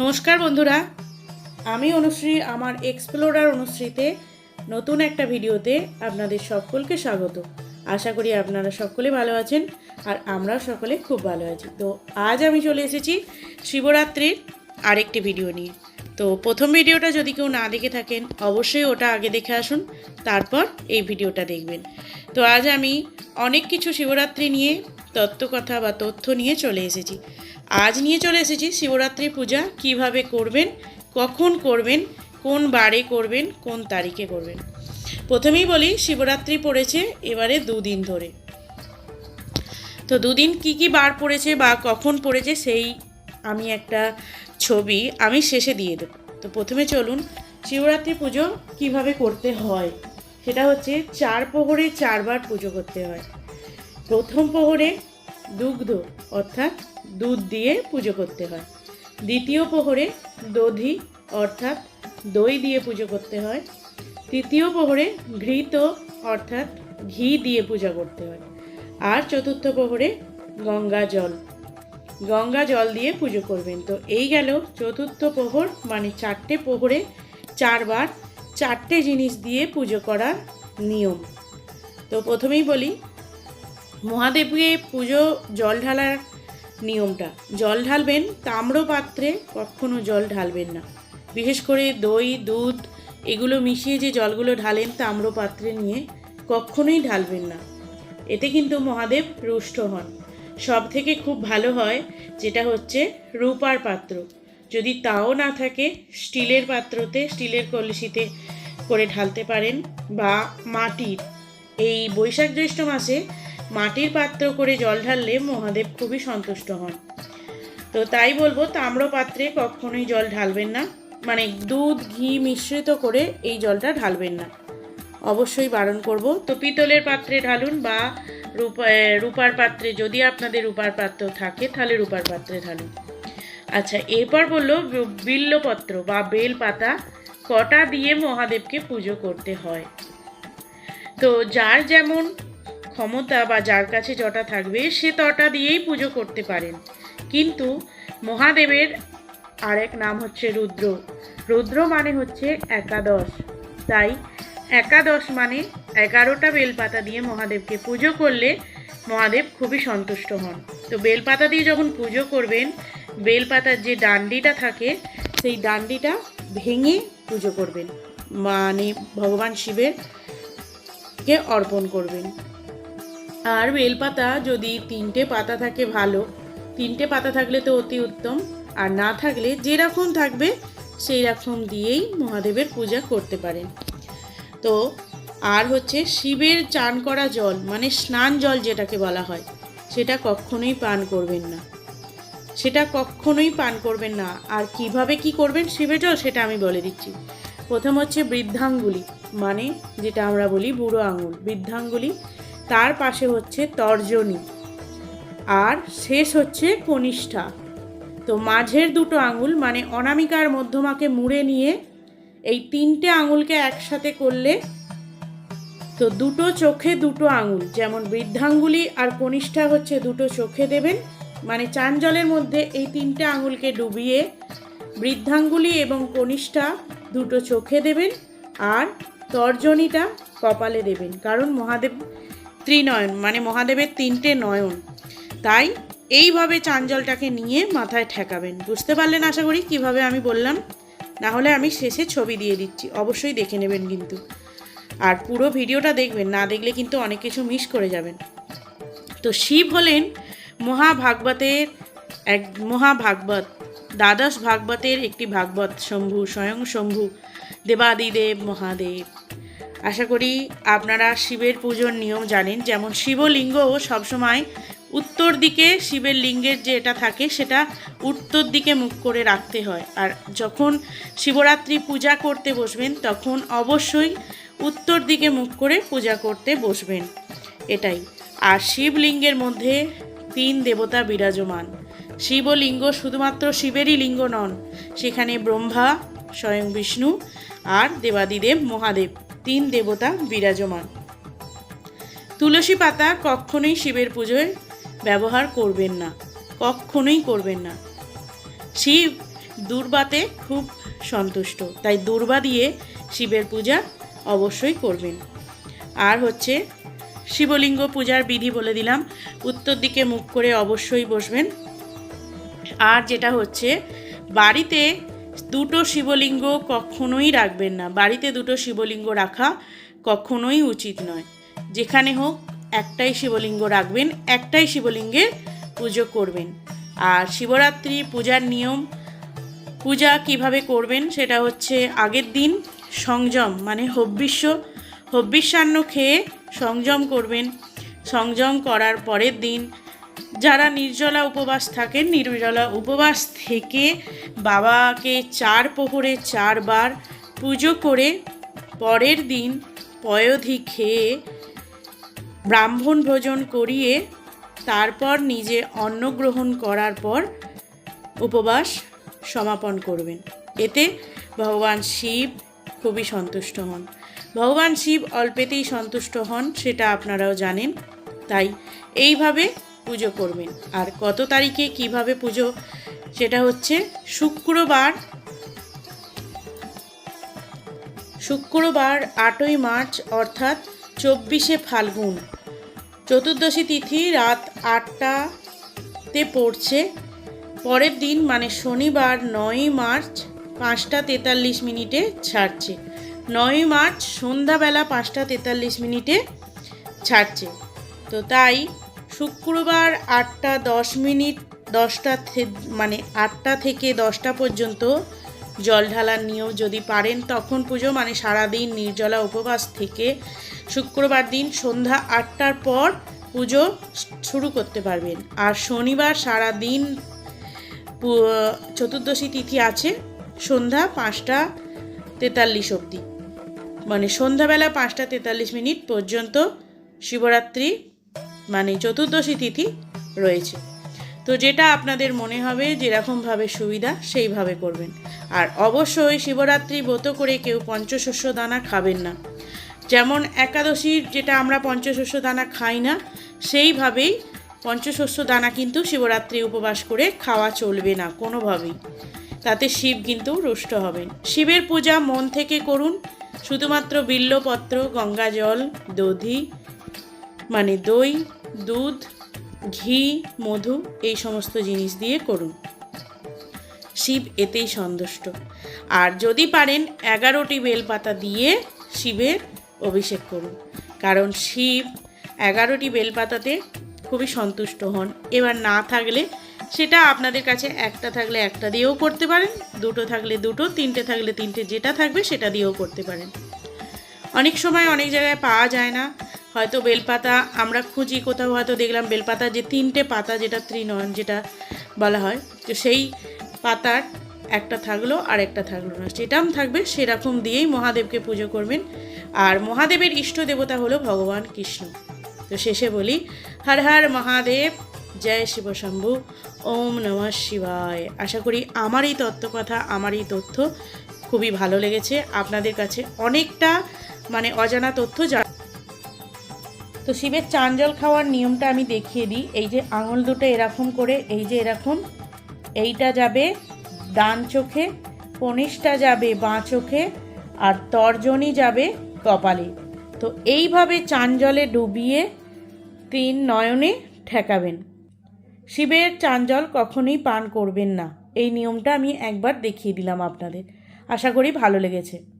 নমস্কার বন্ধুরা। আমি অনুশ্রী, আমার এক্সপ্লোরার অনুশ্রীতে নতুন একটা ভিডিওতে আপনাদের সকলকে স্বাগত। আশা করি আপনারা সকলে ভালো আছেন আর আমরাও সকলে খুব ভালো আছি। তো আজ আমি চলে এসেছি শিবরাত্রির আরেকটি ভিডিও নিয়ে। তো প্রথম ভিডিওটা যদি কেউ না দেখে থাকেন, অবশ্যই ওটা আগে দেখে আসুন, তারপর এই ভিডিওটা দেখবেন। তো আজ আমি অনেক কিছু শিবরাত্রি নিয়ে তত্ত্বকথা বা তথ্য নিয়ে চলে এসেছি। আজ নিয়ে চলে এসেছি শিবরাত্রি পূজা, কীভাবে করবেন, কখন করবেন, কোন বারে করবেন, কোন তারিখে করবেন। প্রথমেই বলি, শিবরাত্রি পড়েছে এবারে দুদিন ধরে। তো দুদিন কি কি বার পড়েছে বা কখন পড়েছে সেই আমি একটা ছবি আমি শেষে দিয়ে দেবো। তো প্রথমে চলুন, শিবরাত্রি পুজো কীভাবে করতে হয়? সেটা হচ্ছে চার প্রহরে চারবার পুজো করতে হয়। প্রথম প্রহরে দুগ্ধ, অর্থাৎ দুধ দিয়ে পুজো করতে হয়। দ্বিতীয় প্রহরে দধি, অর্থাৎ দই দিয়ে পুজো করতে হয়। তৃতীয় প্রহরে ঘৃত, অর্থাৎ ঘি দিয়ে পূজা করতে হয়। আর চতুর্থ প্রহরে গঙ্গা জল। গঙ্গা জল দিয়ে পুজো করবেন। তো এই গেল চতুর্থ প্রহর মানে চারটে প্রহরে চারবার চারটে জিনিস দিয়ে পুজো করার নিয়ম। তো প্রথমেই বলি, মহাদেবকে পুজো জল ঢালার নিয়মটা। জল ঢালবেন তাম্র পাত্রে, কখনো জল ঢালবেন না। বিশেষ করে দই, দুধ, এগুলো মিশিয়ে যে জলগুলো ঢালেন তাম্র পাত্রে নিয়ে কখনোই ঢালবেন না। এতে কিন্তু মহাদেব রুষ্ট হন। সব থেকে খুব ভালো হয় যেটা হচ্ছে রূপার পাত্র। যদি তাও না থাকে, স্টিলের পাত্রতে, স্টিলের কলসিতে করে ঢালতে পারেন বা মাটির। এই বৈশাখ জ্যৈষ্ঠ মাসে মাটির পাত্র করে জল ঢাললে মহাদেব খুবই সন্তুষ্ট হন। তো তাই বলব, তাম্র পাত্রে কখনোই জল ঢালবেন না। মানে দুধ, ঘি মিশ্রিত করে এই জলটা ঢালবেন না। অবশ্যই বারণ করব। তো পিতলের পাত্রে ঢালুন বা রূপা রূপার পাত্রে, যদি আপনাদের রূপার পাত্র থাকে, তাহলে রূপার পাত্রে ঢালুন। আচ্ছা এরপর বলল বিল্লপত্র বা বেল পাতা কটা দিয়ে মহাদেবকে পুজো করতে হয়? তো যার যেমন ক্ষমতা বা যার কাছে যটা থাকবে, সে তটা দিয়েই পুজো করতে পারেন কিন্তু মহাদেবের আরেক নাম হচ্ছে রুদ্র। রুদ্র মানে হচ্ছে একাদশ। তাই একাদশ মানে এগারোটা বেলপাতা দিয়ে মহাদেবকে পুজো করলে মহাদেব খুবই সন্তুষ্ট হন। তো বেলপাতা দিয়ে যখন পুজো করবেন, বেলপাতার যে ডান্ডিটা থাকে, সেই ডান্ডিটা ভেঙে পুজো করবেন। মানে ভগবান শিবের কে অর্পণ করবেন। আর বেলপাতা যদি তিনটে পাতা থাকে ভালো। তিনটে পাতা থাকলে তো অতি উত্তম। আর না থাকলে যেরকম থাকবে সেই রকম দিয়েই মহাদেবের পূজা করতে পারেন। তো আর হচ্ছে শিবের চান করা জল মানে স্নান জল যেটাকে বলা হয়, সেটা কখনোই পান করবেন না। সেটা কখনোই পান করবেন না। আর কীভাবে কি করবেন শিবের জল সেটা আমি বলে দিচ্ছি। প্রথম হচ্ছে বৃদ্ধাঙ্গুলি মানে যেটা আমরা বলি বুড়ো আঙুল। বৃদ্ধাঙ্গুলি তার পাশে হচ্ছে তর্জনী। আর শেষ হচ্ছে কনিষ্ঠা। তো মাঝের দুটো আঙুল মানে অনামিকার মধ্যমাকে মুড়ে নিয়ে এই তিনটে আঙুলকে একসাথে করলে তো দুটো চোখে দুটো আঙুল, যেমন বৃদ্ধাঙ্গুলি আর কনিষ্ঠা হচ্ছে দুটো চোখে দেবেন। মানে চান জলের মধ্যে এই তিনটে আঙুলকে ডুবিয়ে বৃদ্ধাঙ্গুলি এবং কনিষ্ঠা দুটো চোখে দেবেন আর তর্জনীটা কপালে দেবেন। কারণ মহাদেব ত্রিনয়ন মানে মহাদেবের তিনটে নয়ন। তাই এইভাবে চাঞ্জলটাকে নিয়ে মাথায় ঠেকাবেন। বুঝতে পারলেন আশা করি? কীভাবে আমি বললাম? না হলে আমি শেষে ছবি দিয়ে দিচ্ছি। অবশ্যই দেখে নেবেন কিন্তু। আর পুরো ভিডিওটা দেখবেন, না দেখলে কিন্তু অনেক কিছু মিস করে যাবেন। তো শিব হলেন মহাভাগবতের এক, মহাভাগবত, দ্বাদশ ভাগবতের একটি ভাগবত, শম্ভু, স্বয়ং শম্ভু, দেবাদিদেব মহাদেব। আশা করি আপনারা শিবের পুজোর নিয়ম জানেন, যেমন শিবলিঙ্গ সবসময় উত্তর দিকে শিবের লিঙ্গের যে এটা থাকে সেটা উত্তর দিকে মুখ করে রাখতে হয়। আর যখন শিবরাত্রি পূজা করতে বসবেন, তখন অবশ্যই উত্তর দিকে মুখ করে পূজা করতে বসবেন। এটাই। আর শিবলিঙ্গের মধ্যে তিন দেবতা বিরাজমান। শিবলিঙ্গ শুধুমাত্র শিবেরই লিঙ্গ নন, সেখানে ব্রহ্মা, স্বয়ং বিষ্ণু আর দেবাদিদেব মহাদেব। তিন দেবতা বিরাজমান। তুলসী পাতা কখনোই শিবের পুজোয় ব্যবহার করবেন না, কখনোই করবেন না। শিব দুর্বাতে খুব সন্তুষ্ট, তাই দুর্বা দিয়ে শিবের পূজা অবশ্যই করবেন। আর হচ্ছে শিবলিঙ্গ পূজার বিধি বলে দিলাম, উত্তর দিকে মুখ করে অবশ্যই বসবেন। আর যেটা হচ্ছে, বাড়িতে দুটো শিবলিঙ্গ কখনোই রাখবেন না। বাড়িতে দুটো শিবলিঙ্গ রাখা কখনোই উচিত নয়। যেখানে হোক, একটাই শিবলিঙ্গ রাখবেন, একটাই শিবলিঙ্গের পুজো করবেন। আর শিবরাত্রি পূজার নিয়ম, পূজা কীভাবে করবেন সেটা হচ্ছে আগের দিন সংযম মানে হব্বিষ্য, হব্বিষ্যান্ন খেয়ে সংযম করবেন। সংযম করার পরের দিন যারা নির্জলা উপবাস থাকেন, নির্জলা উপবাস থেকে বাবাকে চার প্রহরে চারবার পুজো করে পরের দিন পয়োধি খেয়ে ব্রাহ্মণ ভোজন করিয়ে তারপর নিজে অন্ন গ্রহণ করার পর উপবাস সমাপন করবেন। এতে ভগবান শিব খুবই সন্তুষ্ট হন। ভগবান শিব অল্পেতেই সন্তুষ্ট হন, সেটা আপনারাও জানেন। তাই এইভাবে পুজো করবেন। আর কত তারিখে কীভাবে পুজো, সেটা হচ্ছে শুক্রবার। শুক্রবার আটই মার্চ, অর্থাৎ চব্বিশে ফাল্গুন। চতুর্দশী তিথি রাত আটটাতে পড়ছে। পরের দিন মানে শনিবার নয়ই মার্চ, পাঁচটা তেতাল্লিশ মিনিটে ছাড়ছে। নয়ই মার্চ সন্ধ্যাবেলা পাঁচটা তেতাল্লিশ মিনিটে ছাড়ছে। তো তাই শুক্রবার আটটা দশ মিনিট, দশটা মানে আটটা থেকে দশটা পর্যন্ত জল ঢালার নিয়েও যদি পারেন, তখন পুজো মানে সারাদিন নির্জলা উপবাস থেকে শুক্রবার দিন সন্ধ্যা আটটার পর পুজো শুরু করতে পারবেন। আর শনিবার সারা দিন চতুর্দশী তিথি আছে, সন্ধ্যা পাঁচটা তেতাল্লিশ অবধি। মানে সন্ধ্যাবেলা পাঁচটা তেতাল্লিশ মিনিট পর্যন্ত শিবরাত্রি মানে চতুর্দশী তিথি রয়েছে। তো যেটা আপনাদের মনে হবে যেরকমভাবে সুবিধা, সেইভাবে করবেন। আর অবশ্যই শিবরাত্রি ব্রত করে কেউ পঞ্চশস্য দানা খাবেন না। যেমন একাদশীর যেটা আমরা পঞ্চশস্য দানা খাই না, সেইভাবেই পঞ্চশস্য দানা কিন্তু শিবরাত্রি উপবাস করে খাওয়া চলবে না কোনোভাবেই। তাতে শিব কিন্তু রুষ্ট হবেন। শিবের পূজা মন থেকে করুন। শুধুমাত্র বিল্লপত্র, গঙ্গা জল, দধি মানে দই, দুধ, ঘি, মধু, এই সমস্ত জিনিস দিয়ে করুন। শিব এতেই সন্তুষ্ট। আর যদি পারেন এগারোটি বেলপাতা দিয়ে শিবের অভিষেক করুন। কারণ শিব এগারোটি বেলপাতাতে খুবই সন্তুষ্ট হন। এবার না থাকলে সেটা আপনাদের কাছে একটা থাকলে একটা দিয়েও করতে পারেন, দুটো থাকলে দুটো, তিনটে থাকলে তিনটে, যেটা থাকবে সেটা দিয়েও করতে পারেন। অনেক সময় অনেক জায়গায় পাওয়া যায় না। হয়তো বেলপাতা, আমরা খুঁজি কোথাও হয়তো দেখলাম বেলপাতা যে তিনটে পাতা, যেটা ত্রিনয়ন যেটা বলা হয়, তো সেই পাতার একটা থাকল আর একটা থাকল না। যেটাম থাকবে সেরকম দিয়েই মহাদেবকে পুজো করবেন। আর মহাদেবের ইষ্ট দেবতা হলো ভগবান কৃষ্ণ। তো শেষে বলি, হর হর মহাদেব, জয় শিব শম্ভু, ওম নমঃ শিবায়। আশা করি আমার এই তত্ত্বকথা, আমার এই তথ্য খুবই ভালো লেগেছে। আপনাদের কাছে অনেকটা মানে অজানা তথ্য তো শিবের চান জল খাওয়ার নিয়মটা আমি দেখিয়ে দিই। এই যে আঙুল দুটো এরকম করে, এই যে এরকম, এইটা যাবে ডান চোখে, কনিষ্ঠা যাবে বাঁ চোখে, আর তর্জনী যাবে কপালে। তো এইভাবে চান জলে ডুবিয়ে তিন নয়নে ঠেকাবেন। শিবের চান জল কখনোই পান করবেন না। এই নিয়মটা আমি একবার দেখিয়ে দিলাম আপনাদের। আশা করি ভালো লেগেছে।